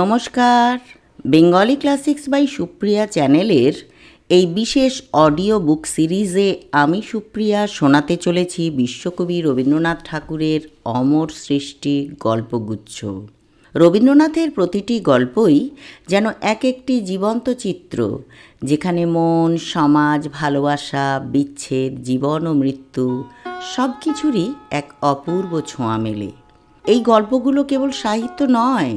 নমস্কার। Bengali classics by Supriya চ্যানেলের এই বিশেষ অডিও বুক সিরিজে আমি সুপ্রিয়া শোনাতে চলেছি বিশ্বকবি রবীন্দ্রনাথ ঠাকুরের অমর সৃষ্টি গল্পগুচ্ছ। রবীন্দ্রনাথের প্রতিটি গল্পই যেন এক একটি জীবন্ত চিত্র, যেখানে মন, সমাজ, ভালোবাসা, বিচ্ছেদ, জীবন ও মৃত্যু সব কিছুরই এক অপূর্ব ছোঁয়া মেলে। এই গল্পগুলো কেবল সাহিত্য নয়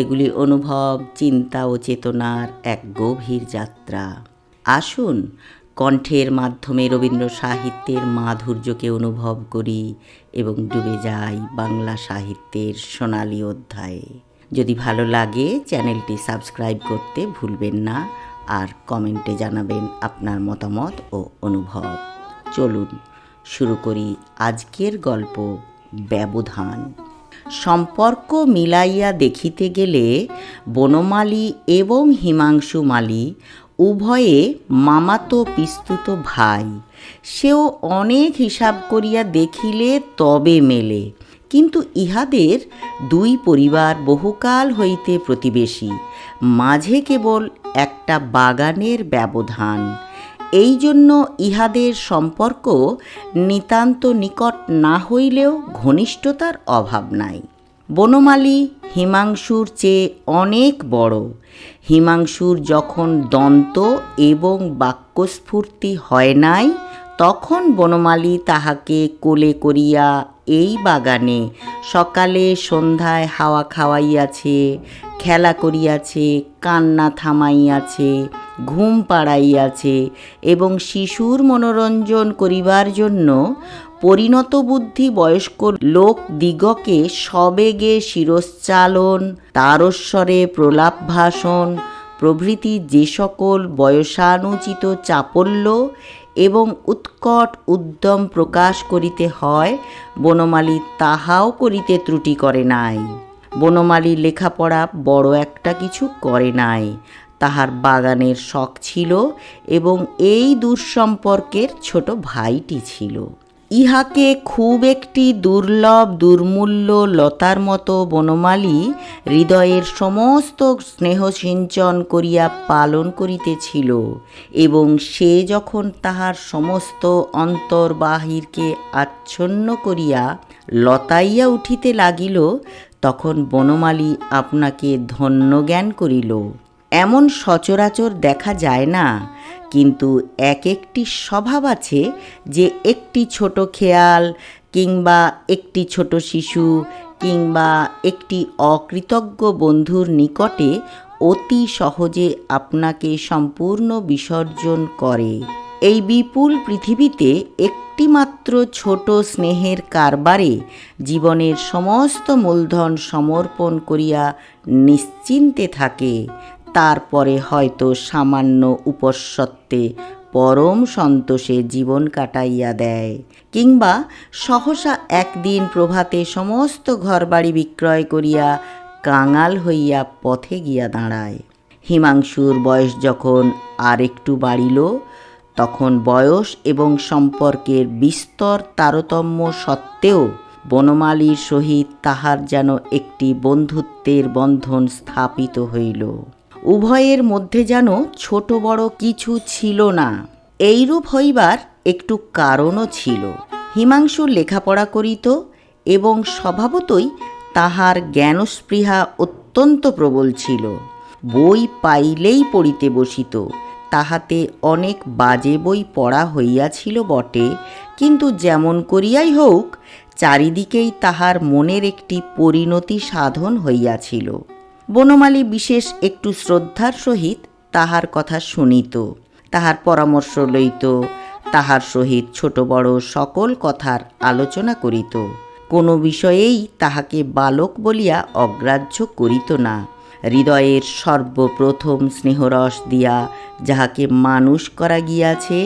এগুলি অনুভব, চিন্তা ও চেতনার এক গভীর যাত্রা। আসুন, কণ্ঠের মাধ্যমে রবীন্দ্র সাহিত্যের মাধুর্যকে অনুভব করি এবং ডুবে যাই বাংলা সাহিত্যের সোনালী অধ্যায়ে। যদি ভালো লাগে, চ্যানেলটি সাবস্ক্রাইব করতে ভুলবেন না আর কমেন্টে জানাবেন আপনার মতামত ও অনুভব। চলুন, শুরু করি আজকের গল্প ব্যবধান। সম্পর্ক মিলাইয়া দেখিতে গেলে বনমালী এবং হিমাংশু মালী উভয়ে মামাতো পিস্তুত ভাই। সেও অনেক হিসাব করিয়া দেখিলে তবে মেলে। কিন্তু ইহাদের দুই পরিবার বহুকাল হইতে প্রতিবেশী। মাঝে কেবল একটা বাগানের ব্যবধান। এই জন্য ইহাদের সম্পর্ক নিতান্ত নিকট না হইলেও ঘনিষ্ঠতার অভাব নাই। বনমালী হিমাংশুর চেয়ে অনেক বড়। হিমাংশুর যখন দন্ত এবং বাক্যস্ফূর্তি হয় নাই, তখন বনমালী তাহাকে কোলে করিয়া এই বাগানে। সকালে সন্ধ্যায় হাওয়া খাওয়াইয়াছে, খেলা করিয়াছে, কান্না থামাইয়াছে, ঘুম পাড়াইয়াছে এবং শিশুর মনোরঞ্জন করিবার জন্য পরিণত বুদ্ধি বয়স্ক লোক দিগকে সবেগে শিরশ্চালন, তারস্বরে প্রলাপ ভাষণ প্রভৃতি যে সকল বয়সানুচিত চাপল্য এবং উৎকট উদ্যম প্রকাশ করিতে হয়, বনমালী তাহাও করিতে ত্রুটি করে নাই। বনমালী লেখাপড়া বড় একটা কিছু করে নাই। তাহার বাগানের শখ ছিল এবং এই দুঃসম্পর্কের ছোট ভাইটি ছিল। ইহাকে খুব একটি দুর্লভ, দুর্মূল্য লতার মতো বনমালী হৃদয়ের সমস্ত স্নেহ সিঞ্চন করিয়া পালন করিতেছিল এবং সে যখন তাহার সমস্ত অন্তর্বাহিরকে আচ্ছন্ন করিয়া লতাইয়া উঠিতে লাগিল, তখন বনমালী আপনাকে ধন্য জ্ঞান করিল। এমন সচরাচর দেখা যায় না, কিন্তু এক একটি স্বভাব আছে যে একটি ছোট খেয়াল কিংবা একটি ছোট শিশু কিংবা একটি অকৃতজ্ঞ বন্ধুর নিকটে অতি সহজে আপনাকে সম্পূর্ণ বিসর্জন করে। এই বিপুল পৃথিবীতে একটিমাত্র ছোট স্নেহের কারবারে জীবনের সমস্ত মূলধন সমর্পণ করিয়া নিশ্চিন্তে থাকে তারপরে হয়তো সামান্য উপসত্ত্বে পরম সন্তোষে জীবন কাটাইয়া দেয় কিংবা সহসা একদিন প্রভাতে সমস্ত ঘরবাড়ি বিক্রয় করিয়া কাঙাল হইয়া পথে গিয়া দাঁড়ায়। হিমাংশুর বয়স যখন আর একটু বাড়িল, তখন বয়স এবং সম্পর্কের বিস্তর তারতম্য সত্ত্বেও বনমালীর সহিত তাহার যেন একটি বন্ধুত্বের বন্ধন স্থাপিত হইল। উভয়ের মধ্যে যেন ছোট বড় কিছু ছিল না। এইরূপ হইবার একটু কারণও ছিল। হিমাংশু লেখাপড়া করিত এবং স্বভাবতই তাহার জ্ঞানস্পৃহা অত্যন্ত প্রবল ছিল। বই পাইলেই পড়িতে বসিত। তাহাতে অনেক বাজে বই পড়া হইয়াছিল বটে। কিন্তু যেমন করিয়াই হোক, চারিদিকেই তাহার মনের একটি পরিণতি সাধন হইয়াছিল। বনমালী বিশেষ একটু শ্রদ্ধার সহিত তাহার কথা শুনিত, তাহার পরামর্শ লইত, তাহার সহিত ছোট বড় সকল কথার আলোচনা করিত। কোনো বিষয়েই তাহাকে বালক বলিয়া অগ্রাহ্য করিত না। হৃদয়ের সর্বপ্রথম স্নেহরস দিয়া যাহাকে মানুষ করা গিয়াছে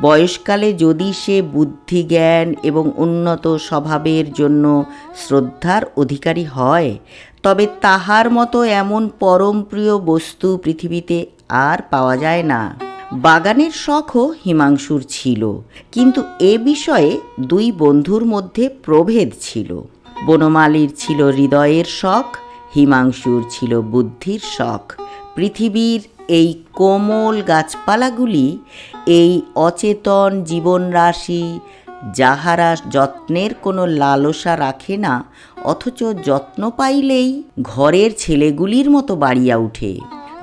বয়সকালে যদি সে বুদ্ধি জ্ঞান এবং উন্নত স্বভাবের জন্য শ্রদ্ধার অধিকারী হয়, তবে তাহার মতো এমন পরম প্রিয় বস্তু পৃথিবীতে আর পাওয়া যায় না। বাগানের শখও হিমাংশুর ছিল, কিন্তু এ বিষয়ে দুই বন্ধুর মধ্যে প্রভেদ ছিল। বনমালীর ছিল হৃদয়ের শখ, হিমাংশুর ছিল বুদ্ধির শখ। পৃথিবীর এই কোমল গাছপালাগুলি এই অচেতন জীবনরাশি যাহারা যত্নের কোনো লালসা রাখে না, অথচ যত্ন পাইলেই ঘরের ছেলেগুলির মতো বাড়িয়া উঠে।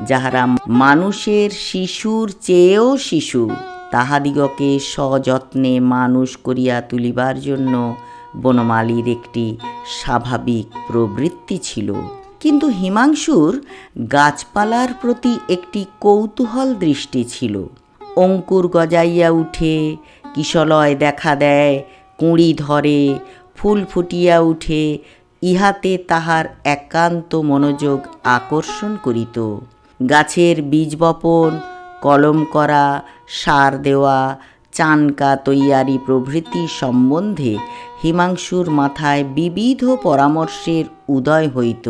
যাহারা মানুষের শিশুর চেয়েও শিশু, তাহাদিগকে সযত্নে মানুষ করিয়া তুলিবার জন্য বনমালীর একটি স্বাভাবিক প্রবৃত্তি ছিল। কিন্তু হিমাংশুর গাছপালার প্রতি একটি কৌতূহল দৃষ্টি ছিল। অঙ্কুর গজাইয়া উঠে, কিশলয় দেখা দেয়, কুঁড়ি ধরে, ফুল ফুটিয়া উঠে, ইহাতে তাহার একান্ত মনোযোগ আকর্ষণ করিত। গাছের বীজ বপন, কলম করা, সার দেওয়া চানকা তৈয়ারি প্রভৃতি সম্বন্ধে হিমাংশুর মাথায় বিবিধ পরামর্শের উদয় হইত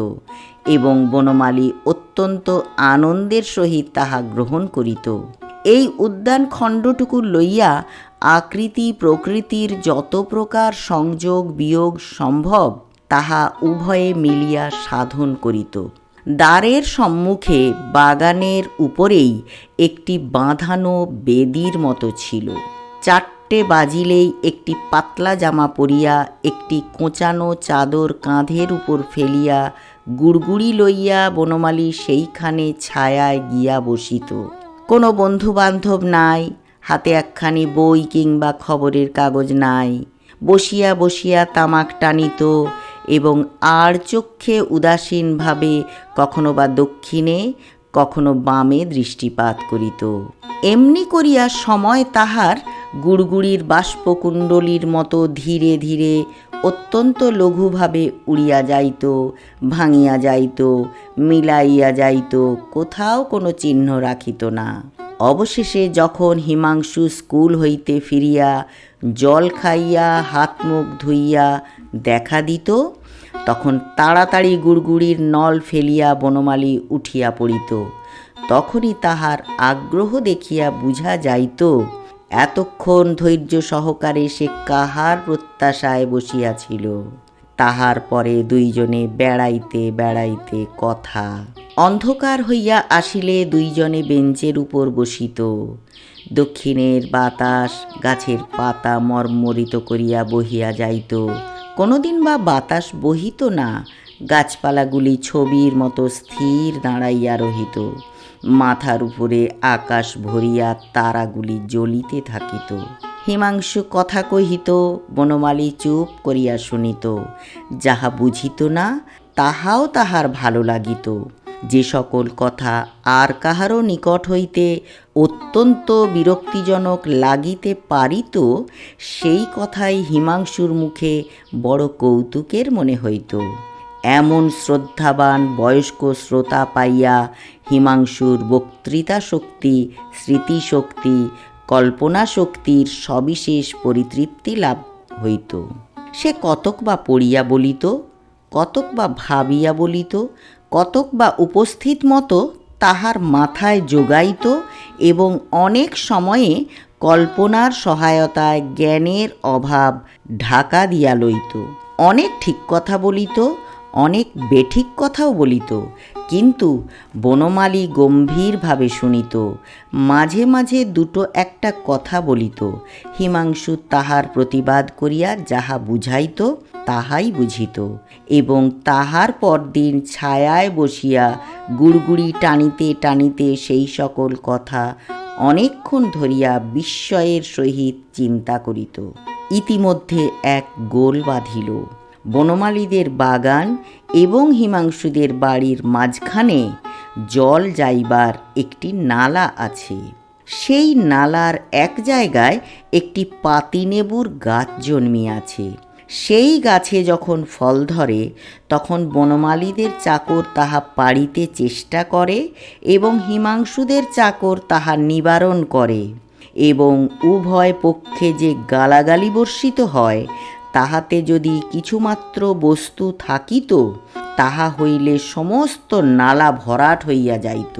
এবং বনমালী অত্যন্ত আনন্দের সহিত তাহা গ্রহণ করিত। এই উদ্যান খণ্ডটুকু লইয়া আকৃতি প্রকৃতির যত প্রকার সংযোগ বিয়োগ সম্ভব, তাহা উভয়ে মিলিয়া সাধন করিত। দ্বারের সম্মুখে বাগানের উপরেই একটি বাঁধানো বেদির মতো ছিল। চারটে বাজিলেই একটি পাতলা জামা পরিয়া, একটি কোঁচানো চাদর কাঁধের উপর ফেলিয়া, গুড়গুড়ি লইয়া বনমালী সেইখানে ছায়ায় গিয়া বসিত। কোনো বন্ধু বান্ধব নাই, হাতে একখানি বই কিংবা খবরের কাগজ নাই। বসিয়া বসিয়া তামাক টানিত এবং আর চক্ষে উদাসীনভাবে কখনো বা দক্ষিণে, কখনো বামে দৃষ্টিপাত করিত। এমনি করিয়া সময় তাহার গুড়গুড়ির বাষ্পকুণ্ডলীর মতো ধীরে ধীরে অত্যন্ত লঘুভাবে উড়িয়া যাইত, ভাঙিয়া যাইত, মিলাইয়া যাইত, কোথাও কোনো চিহ্ন রাখিত না। অবশেষে যখন হিমাংশু স্কুল হইতে ফিরিয়া জল খাইয়া, হাত মুখ ধুইয়া দেখা দিত, তখন তাড়াতাড়ি গুড়গুড়ির নল ফেলিয়া বনমালী উঠিয়া পড়িত। তখনই তাহার আগ্রহ দেখিয়া বুঝা যাইত এতক্ষণ ধৈর্য সহকারে সে কাহার প্রত্যাশায় বসিয়াছিল। তাহার পরে দুইজনে বেড়াইতে বেড়াইতে কথা। অন্ধকার হইয়া আসিলে দুইজনে বেঞ্চের উপর বসিত। দক্ষিণের বাতাস গাছের পাতা মর্মরিত করিয়া বহিয়া যাইত। কোনোদিন বা বাতাস বহিত না, গাছপালাগুলি ছবির মতো স্থির দাঁড়াইয়া রহিত। মাথার উপরে আকাশ ভরিয়া তারাগুলি জ্বলিতে থাকিত। হিমাংশু কথা কহিত, বনমালী চুপ করিয়া শুনিত। যাহা বুঝিত না, তাহাও তাহার ভালো লাগিত। যে সকল কথা আর কাহারও নিকট হইতে অত্যন্ত বিরক্তিজনক লাগিতে পারিত, সেই কথাই হিমাংশুর মুখে বড় কৌতুকের মনে হইত। এমন শ্রদ্ধাবান বয়স্ক শ্রোতা পাইয়া হিমাংশুর বক্তৃতা শক্তি, স্মৃতিশক্তি, কল্পনা শক্তির সবিশেষ পরিতৃপ্তি লাভ হইত। সে কতক বা পড়িয়া বলিত, কতক বা ভাবিয়া বলিত, কতক বা উপস্থিত মতো তাহার মাথায় যোগাইত এবং অনেক সময়ে কল্পনার সহায়তায় জ্ঞানের অভাব ঢাকা দিয়া লইত। অনেক ঠিক কথা বলিত অনেক বেঠিক কথাও বলিত, কিন্তু বনমালী গম্ভীরভাবে শুনিত, মাঝে মাঝে দুটো একটা কথা বলিত, হিমাংশু তাহার প্রতিবাদ করিয়া যাহা বুঝাইত তাহাই বুঝিত, এবং তাহার পরদিন ছায়ায় বসিয়া গুড়গুড়ি টানিতে টানিতে সেই সকল কথা অনেকক্ষণ ধরিয়া বিস্ময়ের সহিত চিন্তা করিত। ইতিমধ্যে এক গোল বাঁধিল। বনমালীদের বাগান এবং হিমাংশুদের বাড়ির মাঝখানে জল যাইবার একটি নালা আছে। সেই নালার এক জায়গায় একটি পাতিনেবুর গাছ জন্মিয়াছে। সেই গাছে যখন ফল ধরে, তখন বনমালীদের চাকর তাহা পাড়িতে চেষ্টা করে এবং হিমাংশুদের চাকর তাহা নিবারণ করে এবং উভয় পক্ষে যে গালাগালি বর্ষিত হয় তাহাতে যদি কিছুমাত্র বস্তু থাকিত, তাহা হইলে সমস্ত নালা ভরাট হইয়া যাইত।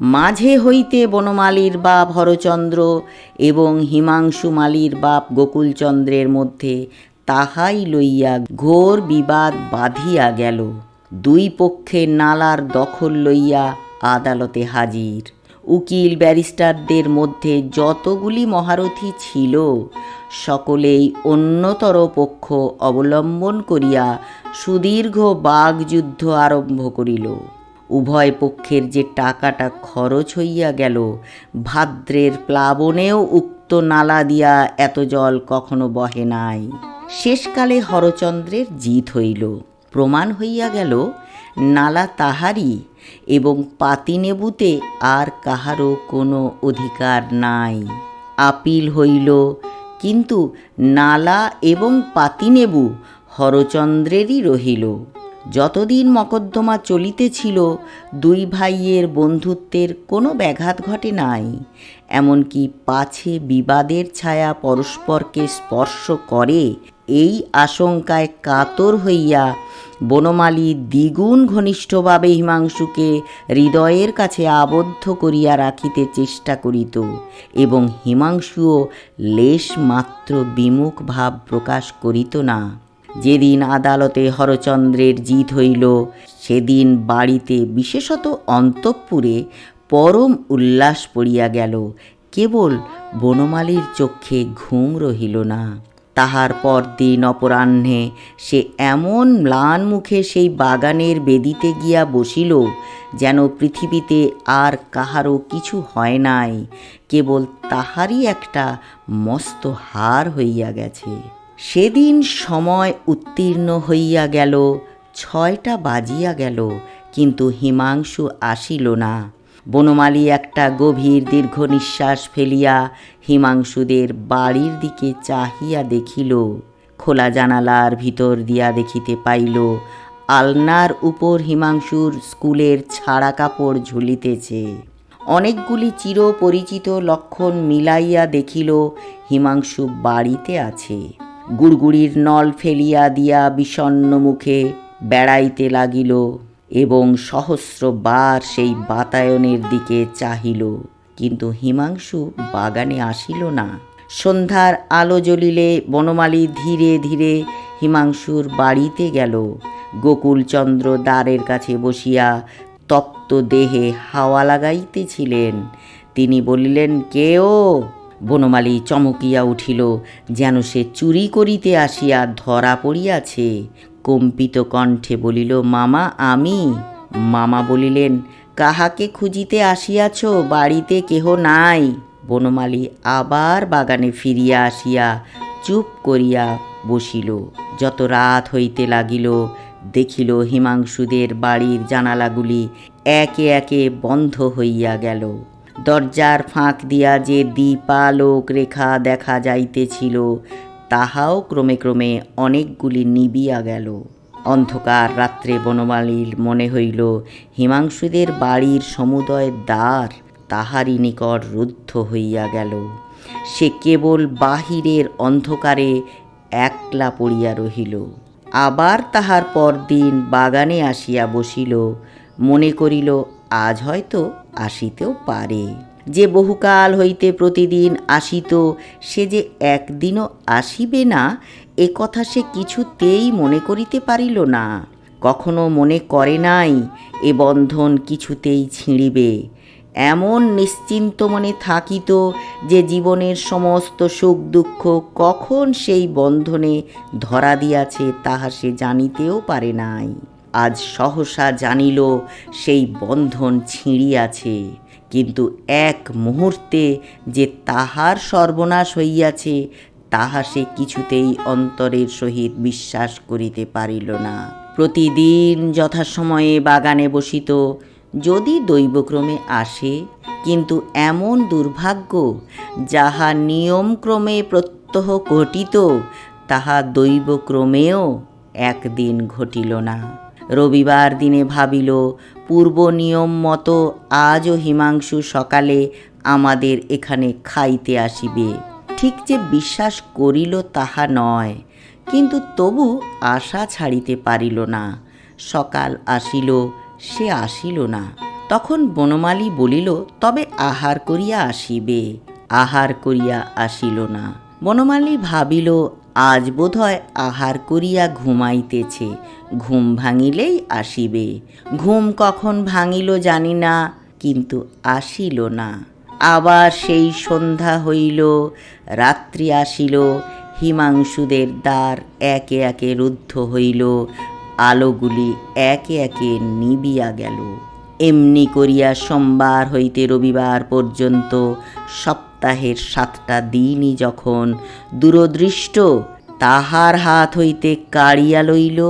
মাঝে হইতে বনমালীর বাপ হরচন্দ্র এবং হিমাংশু মালীর বাপ গোকুলচন্দ্রের মধ্যে তাহাই লইয়া ঘোর বিবাদ বাঁধিয়া গেল। দুই পক্ষে নালার দখল লইয়া আদালতে হাজির। উকিল ব্যারিস্টারদের মধ্যে যতগুলি মহারথী ছিল, সকলেই অন্যতর পক্ষ অবলম্বন করিয়া সুদীর্ঘ বাগযুদ্ধ আরম্ভ করিল। উভয় পক্ষের যে টাকাটা খরচ হইয়া গেল, ভাদ্রের প্লাবনেও উক্ত নালা দিয়া এত জল কখনো বহে নাই। শেষকালে হরচন্দ্রের জিত হইল। প্রমাণ হইয়া গেল নালা তাহারই এবং পাতিনেবুতে আর কাহারও কোনো অধিকার নাই। আপিল হইল, কিন্তু নালা এবং পাতিনেবু হরচন্দ্রেরই রহিল। যতদিন মকদ্দমা চলিতেছিল, দুই ভাইয়ের বন্ধুত্বের কোনো ব্যাঘাত ঘটে নাই, এমনকি পাছে বিবাদের ছায়া পরস্পরকে স্পর্শ করে এই আশঙ্কায় কাতর হইয়া বনমালী দ্বিগুণ ঘনিষ্ঠভাবে হিমাংশুকে হৃদয়ের কাছে আবদ্ধ করিয়া রাখিতে চেষ্টা করিত এবং হিমাংশুও লেশ মাত্র বিমুখ ভাব প্রকাশ করিত না। যেদিন আদালতে হরচন্দ্রের জিত হইল, সেদিন বাড়িতে বিশেষত অন্তঃপুরে পরম উল্লাস পড়িয়া গেল। কেবল বনমালীর চক্ষে ঘুম রহিল না। তাহার পর দিন অপরাহ্নে সে এমন ম্লান মুখে সেই বাগানের বেদিতে গিয়া বসিল যেন পৃথিবীতে আর কাহারও কিছু হয় নাই, কেবল তাহারই একটা মস্ত হার হইয়া গেছে। সেদিন সময় উত্তীর্ণ হইয়া গেল, ছয়টা বাজিয়া গেল, কিন্তু হিমাংশু আসিল না। বনমালী একটা গভীর দীর্ঘ নিঃশ্বাস ফেলিয়া হিমাংশুদের বাড়ির দিকে চাহিয়া দেখিল। খোলা জানালার ভিতর দিয়া দেখিতে পাইল, আলনার উপর হিমাংশুর স্কুলের ছাড়া কাপড় ঝুলিতেছে। অনেকগুলি চিরপরিচিত লক্ষণ মিলাইয়া দেখিল, হিমাংশু বাড়িতে আছে। গুড়গুড়ির নল ফেলিয়া দিয়া বিষণ্ণ মুখে বেড়াইতে লাগিল। এবং সহস্রবার সেই বাতায়নের দিকে চাহিল, কিন্তু হিমাংশু বাগানে আসিল না। সন্ধ্যার আলো জ্বলিলে বনমালী ধীরে ধীরে হিমাংশুর বাড়িতে গেল। গোকুলচন্দ্র দ্বারের কাছে বসিয়া তপ্ত দেহে হাওয়া লাগাইতেছিলেন। তিনি বলিলেন কেও বনমালী চমকিয়া উঠিল, যেন সে চুরি করিতে আসিয়া ধরা পড়িয়াছে। কম্পিত কণ্ঠে বলিল, মামা, আমি? মামা বলিলেন, কাহাকে খুঁজিতে আসিয়াছ? বাড়িতে কেহ নাই? বনমালী আবার বাগানে ফিরিয়া আসিয়া চুপ করিয়া বসিল। যত রাত হইতে লাগিল, দেখিল হিমাংশুদের বাড়ির জানালাগুলি একে একে বন্ধ হইয়া গেল। দরজার ফাঁক দিয়া যে দীপালোক রেখা দেখা যাইতেছিল তাহাও ক্রমে ক্রমে অনেকগুলি নিবিয়া গেল। অন্ধকার রাত্রে বনমালীর মনে হইল, হিমাংশুদের বাড়ির সমুদয় দ্বার তাহারই নিকট রুদ্ধ হইয়া গেল। সে কেবল বাহিরের অন্ধকারে একলা পড়িয়া রহিল। আবার তাহার পরদিন বাগানে আসিয়া বসিল, মনে করিল, আজ হয়তো আসিতেও পারে। যে বহুকাল হইতে প্রতিদিন আসিত, সে যে একদিনও আসিবে না, এ কথা সে কিছুতেই মনে করিতে পারিল না। কখনো মনে করে নাই, এ বন্ধন কিছুতেই ছিঁড়িবে। এমন নিশ্চিন্ত মনে থাকিত যে জীবনের সমস্ত সুখ দুঃখ কখন সেই বন্ধনে ধরা দিয়াছে তাহা সে জানিতেও পারে নাই। আজ সহসা জানিল, সেই বন্ধন ছিঁড়িয়াছে। কিন্তু এক মুহূর্তে যে তাহার সর্বনাশ হইয়াছে, তাহা সে কিছুতেই অন্তরের সহিত বিশ্বাস করিতে পারিল না। প্রতিদিন যথাসময়ে বাগানে বসিত, যদি দৈবক্রমে আসে, কিন্তু এমন দুর্ভাগ্য, যাহা নিয়মক্রমে প্রত্যহ ঘটিত, তাহা দৈবক্রমেও একদিন ঘটিল না। রবিবার দিনে ভাবিল পূর্ব নিয়ম মতো আজও হিমাংশু সকালে আমাদের এখানে খাইতে আসিবে। ঠিক যে বিশ্বাস করিল তাহা নয়, কিন্তু তবু আশা ছাড়িতে পারিল না। সকাল আসিল, সে আসিল না। তখন বনমালী বলিল, তবে আহার করিয়া আসিবে, আহার করিয়া আসিল না। বনমালী ভাবিল আজ বোধহয় আহার করিয়া ঘুমাইতেছে। ঘুম ভাঙিলেই আসিবে। ঘুম কখন ভাঙিল জানি না, কিন্তু আসিল না। আবার সেই সন্ধ্যা হইল, রাত্রি আসিল, হিমাংশুদের দ্বার একে একে রুদ্ধ হইল, আলোগুলি একে একে নিবিয়া গেল। এমনি করিয়া সোমবার হইতে রবিবার পর্যন্ত সপ্তাহের সাতটা দিনই যখন দূরদৃষ্ট, তাহার হাত হইতে কাড়িয়া লইল,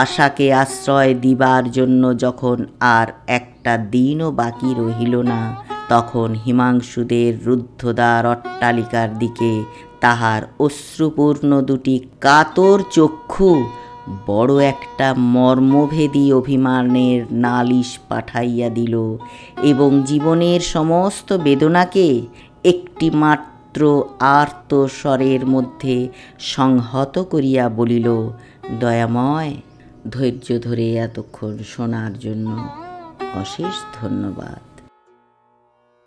আশাকে আশ্রয় দিবার জন্য যখন আর একটা দিনও বাকি রহিল না, তখন হিমাংশুদের রুদ্ধদ্বার অট্টালিকার দিকে তাহার অশ্রুপূর্ণ দুটি কাতর চক্ষু, বড় একটা মর্মভেদী অভিমানের নালিশ পাঠাইয়া দিল এবং জীবনের সমস্ত বেদনাকে একটি মাত্র আর্ত স্বরের মধ্যে সংহত করিয়া বলিল, দয়াময়, ধৈর্য ধরে এতক্ষণ শোনার জন্য অশেষ ধন্যবাদ।